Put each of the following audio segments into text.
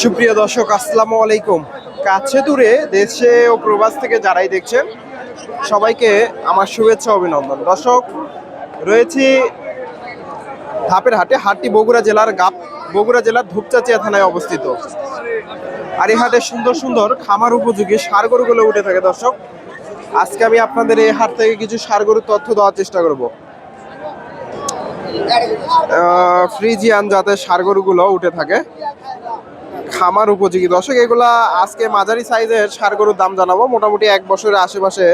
সুপ্রিয় দর্শক, আসসালামু আলাইকুম। কাছে দূরে দেশে ও প্রবাস থেকে যারাই দেখছেন, সবাইকে আমার শুভেচ্ছা অভিনন্দন। দর্শক, রয়েছি ধাপের হাটে, হাটটি বগুড়া জেলার গাপ বগুড়া জেলার ধূপচাচিয়া থানায় অবস্থিত। আর এই হাটে সুন্দর সুন্দর খামার উপযোগী সার গরুগুলো উঠে থাকে দর্শক। আজকে আমি আপনাদের এই হাট থেকে কিছু সার গরুর তথ্য দেওয়ার চেষ্টা করব। ফ্রিজিয়ান যাতে সার গরুগুলো উঠে থাকে। খামার উপযোগী। দর্শক, এগুলা আজকে মাঝারি সাইজের সার গরুর দাম জানাব। মোটামুটি এক বছরের আশেপাশে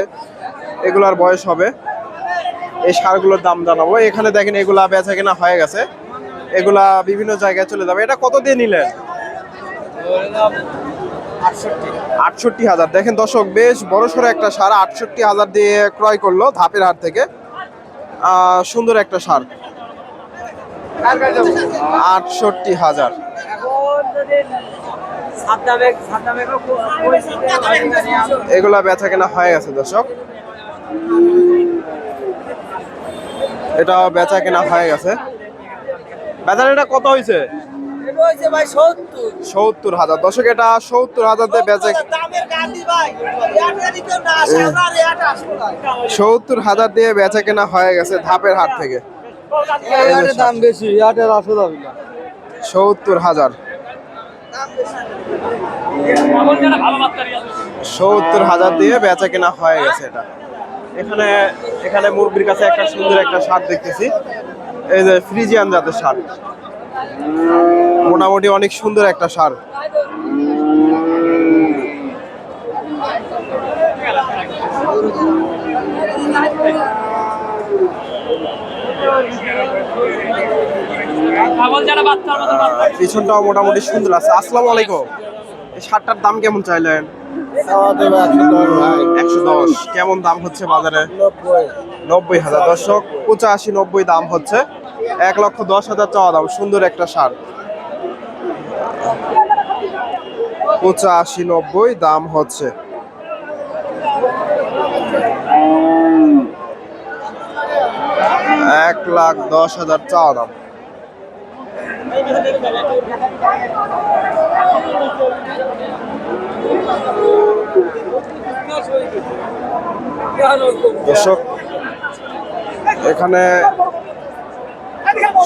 এগুলার বয়স হবে। এই সারগুলোর দাম জানাব। এখানে দেখেন এগুলা বেচা কেনা হয়ে গেছে। এগুলা বিভিন্ন জায়গায় চলে যাবে। এটা কত দিয়ে নিলেন? আটষট্টি। হাজার। দেখেন দর্শক, বেশ বড় সড়ো একটা সার আটষট্টি হাজার দিয়ে ক্রয় করল ধাপের হাট থেকে। সুন্দর একটা সার। আটষট্টি হাজার। এগুলা বেচা কেনা হয়ে গেছে দর্শক। এটা বেচা কেনা হয়ে গেছে। বেচার এটা কত হয়েছে সত্তর। হাজার। দর্শক এটা সত্তর হাজার দিয়ে বেচে সত্তর হাজার দিয়ে বেচা কেনা হয়ে গেছে ধাপের হাট থেকে। দাম বেশি সত্তর হাজার। সত্তর হাজার দিয়ে বেচা কেনা হয়ে গেছে এটা। এখানে এখানে মুরগির কাছে একটা সুন্দর একটা শার্ট দেখতেছি। এই যে ফ্রিজিয়ান জাতের শার্ট মোটামুটি অনেক সুন্দর একটা সার। পিছনটাও মোটামুটি সুন্দর আছে। আসসালামু আলাইকুম। এই শার্টটার দাম কেমন চাইলেন? একশো দশ। কেমন দাম হচ্ছে বাজারে? নব্বই হাজার। দর্শক পঁচাশি নব্বই দাম হচ্ছে। এক লক্ষ দশ হাজার চাওয়া দাম। সুন্দর একটা সার। পঁচাশি নব্বই, দাম হচ্ছে। এক লাখ দশ হাজার চাওয়া দাম। দর্শক, এখানে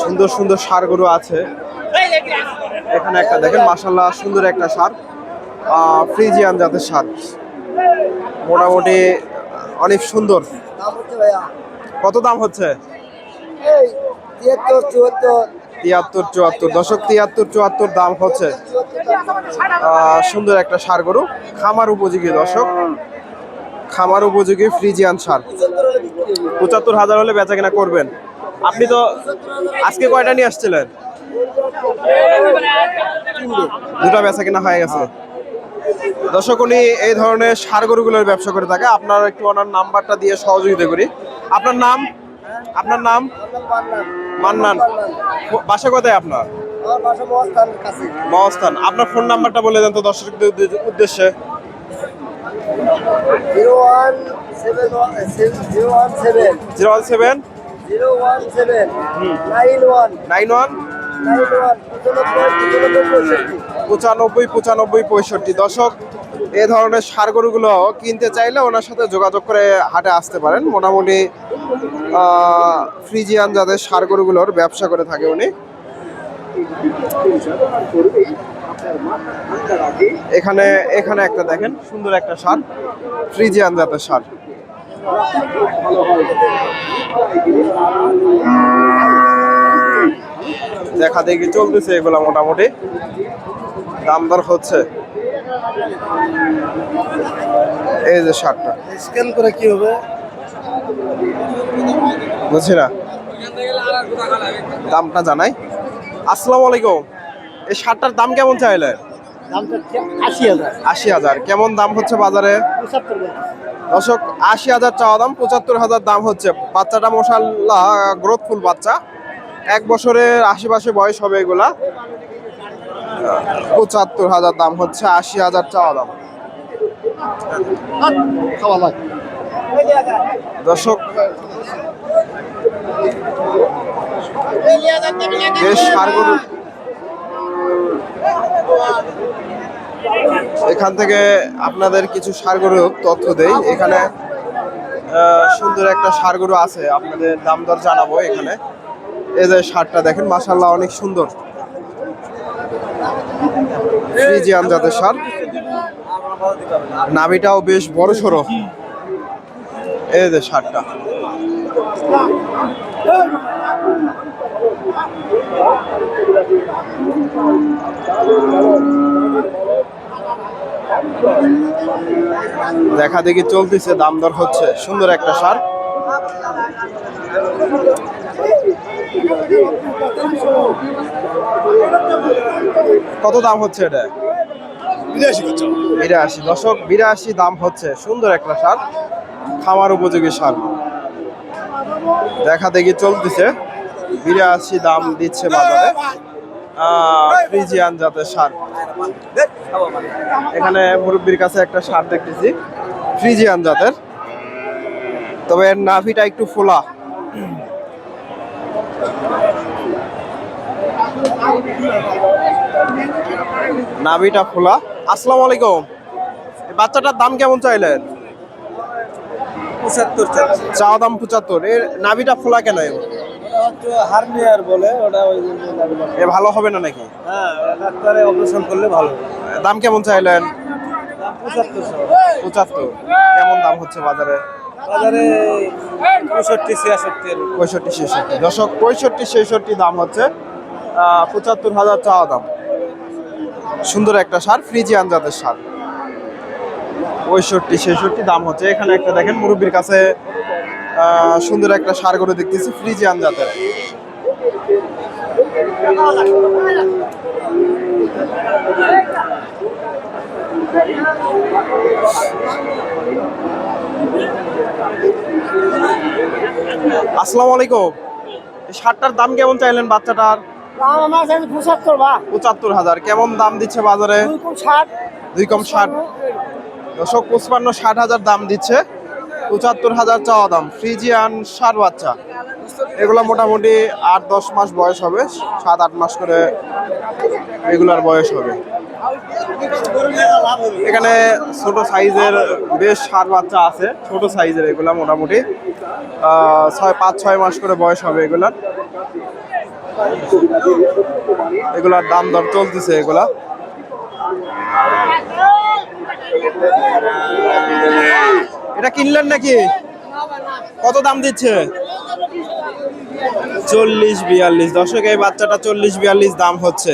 সুন্দর সুন্দর সার গরু আছে। এখানে একটা দেখেন মাসাল্লাহ সুন্দর একটা সার ফ্রিজিয়ান জাতের সার মোটামুটি অনেক সুন্দর। কত দাম হচ্ছে? তিয়াত্তর, চুয়াত্তর। দশক তিয়াত্তর, চুয়াত্তর দাম হচ্ছে। সুন্দর একটা সার গরু, খামার উপযোগী দশক খামার উপযোগী ফ্রিজিয়ান সার। পঁচাত্তর হাজার হলে বেচা কেনা করবেন। আপনি তো আজকে কয়টা নিয়ে আসছিলেন? দুটা বেচা কেনা হয়ে গেছে। দর্শক উনি এই ধরনের সার গরুগুলোর ব্যবসা করে থাকে। আপনার একটু ওনার নাম্বারটা দিয়ে সহযোগিতা করি। আপনার নাম? আপনার নাম? মান্নান। বাসা কোথায় আপনার? মহাস্থান আপনার ফোন নাম্বারটা বলে দেন তো দর্শকদের উদ্দেশ্যে। Zero one seven zero one seven. Zero one seven. Zero one seven. Nine one. Nine one. পঁচানব্বই পঁচানব্বই, পঁয়ষট্টি। দশক এ ধরনের সার গরুগুলো কিনতে চাইলে ওনার সাথে যোগাযোগ করে হাটে আসতে পারেন। মোটামুটি ফ্রিজিয়ান যাদের সার গরুগুলোর ব্যবসা করে থাকে উনি। এখানে এখানে একটা দেখেন, সুন্দর একটা সার, ফ্রিজিয়ান জাতের সার। দেখা দেখি চলতেছে এগুলা মোটামুটি। দাম দর হচ্ছে। এই যে শার্টটা। স্ক্যান করে কি হবে? বুঝছি না। দামটা জানাই। আসসালামু আলাইকুম। এই শার্টটার দাম কেমন চাইলে? আশি হাজার। কেমন দাম হচ্ছে বাজারে? দর্শক আশি হাজার চাওয়া দাম পঁচাত্তর হাজার দাম হচ্ছে। বাচ্চাটা মশাল্লা গ্রোথফুল বাচ্চা। এক বছরের আশেপাশে বয়স হবে এগুলা। পঁচাত্তর হাজার দাম হচ্ছে, আশি হাজার চাওয়া দাম। দর্শক, বেশ এখান থেকে আপনাদের কিছু সারগরু তথ্য দেই। এখানে সুন্দর একটা সারগরু আছে। আপনাদের দাম দর জানাব এখানে। এই যে সারটা দেখেন মাসাল্লাহ অনেক সুন্দর। ফ্রিজিয়ান জাতের সার নাভিটাও বেশ বড় সড়ো এই যে সারটা দেখা দেখি চলতেছে, দাম দর হচ্ছে। সুন্দর একটা সার কত দাম হচ্ছে এটা? বিরাশি দশক বিরাশি। দাম হচ্ছে সুন্দর একটা সার খামার উপযোগী সার দেখা দেখি চলতেছে। বিরাশি দাম দিচ্ছে বাজারে। ফ্রিজিয়ান জাতের সার এখানে মুরব্বীর কাছে একটা সার দেখতেছি ফ্রিজিয়ান জাতের। তবে এর নাভিটা একটু ফোলা। নাভিটা খোলা। আসসালামু আলাইকুম। বাচ্চাটার দাম কেমন চাইলেন? পঁচাত্তর চাওয়া দাম পঁচাত্তর। এর নাভিটা খোলা কেন হার্নিয়ার বলে ওটা ওই এ ভালো হবে না নাকি? হ্যাঁ ডাক্তারে অপারেশন করলে ভালো দাম কেমন চাইলেন? পঁচাত্তর কেমন দাম হচ্ছে বাজারে? বাজারে পঁয়ষট্টি পঁয়ষট্টি ছেষট্টি। দশক পঁয়ষট্টি ছেষট্টি দাম হচ্ছে পঁচাত্তর হাজার চাওয়া দাম। সুন্দর একটা সার, ফ্রিজিয়ান জাতের সার। পঁয়ষট্টি, ছেষট্টি দাম হচ্ছে। এখানে একটা দেখেন, মুরব্বীর কাছে সুন্দর একটা সার করে দেখতেছি, ফ্রিজিয়ান জাতের। আসসালামু আলাইকুম। সারটার দাম কেমন চাইলেন বাচ্চাটার? দাম আমার কাছে পঁচাত্তর বা পঁচাত্তর হাজার। কেমন দাম দিচ্ছে বাজারে? দুই কম ষাট। দুই কম ষাট। দশক পঁচপান্ন ষাট হাজার দাম দিচ্ছে। পঁচাত্তর হাজার চাওয়া দাম। ফ্রিজিয়ান সার বাচ্চা। এগুলো মোটামুটি আট দশ মাস বয়স হবে। সাত আট মাস করে রেগুলার বয়স হবে। এখানে ছোট সাইজের বেশ সার বাচ্চা আছে। ছোট সাইজের এগুলা মোটামুটি। আহ, ছয় পাঁচ ছয় মাস করে বয়স হবে এগুলার। এগুলার দাম দর চলতেছে এগুলা। এটা কিনলেন নাকি? কত দাম দিচ্ছে? চল্লিশ বিয়াল্লিশ। দশকে এই বাচ্চাটা চল্লিশ বিয়াল্লিশ দাম হচ্ছে।